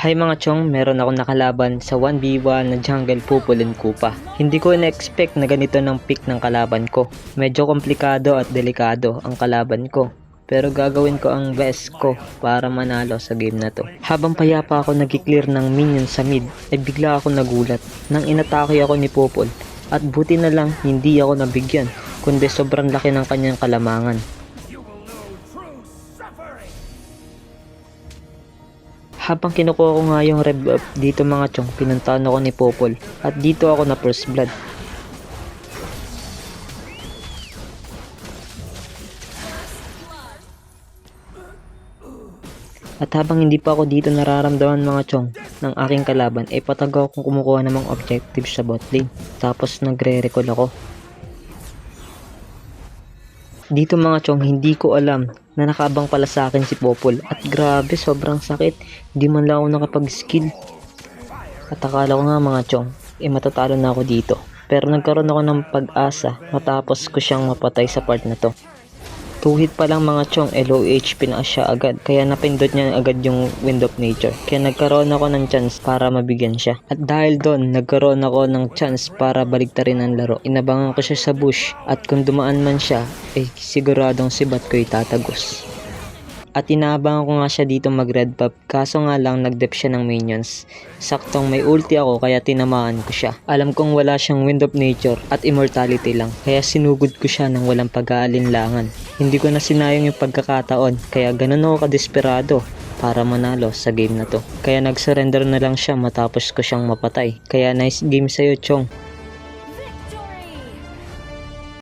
Hi mga chong, meron akong nakalaban sa 1v1 na jungle pupulin kupa. Hindi ko na-expect na ganito ng pick ng kalaban ko. Medyo komplikado at delikado ang kalaban ko. Pero gagawin ko ang best ko para manalo sa game na to. Habang payapa ako nag-clear ng minion sa mid, ay bigla ako nagulat nang inatake ako ni Popol. At buti na lang hindi ako nabigyan, kundi sobrang laki ng kanyang kalamangan. Habang kinukuha ko nga yung rev up dito mga chong, pinuntahan ako ni Popol. At dito ako na first blood. At habang hindi pa ako dito nararamdaman mga chong ng aking kalaban, ay patago akong kumukuha ng mga objectives sa bot lane. Tapos nagre-recall ako. Dito mga chong, hindi ko alam na nakabang pala sa akin si Popol. At grabe, sobrang sakit. Hindi man lang ako nakapag-skill. At akala ko nga mga chong, eh matatalo na ako dito. Pero nagkaroon ako ng pag-asa matapos ko siyang mapatay sa part na to. Two hit pa lang mga chong, HP na siya agad. Kaya napindot niya agad yung Wind of Nature. Kaya nagkaroon ako ng chance para mabigyan siya. At dahil doon, nagkaroon ako ng chance para baligtarin ang laro. Inabangan ko siya sa bush. At kung dumaan man siya, eh siguradong si Bat ko itatagos. At inaabangan ko nga siya dito mag red buff kaso nga lang nag-dep siya ng minions. Saktong may ulti ako kaya tinamaan ko siya. Alam kong wala siyang wind of nature at immortality lang kaya sinugod ko siya ng walang pag-aalinlangan. Hindi ko na sinayang yung pagkakataon kaya ganun ako kadesperado para manalo sa game na to. Kaya nag-surrender na lang siya matapos ko siyang mapatay. Kaya nice game sa'yo Chong.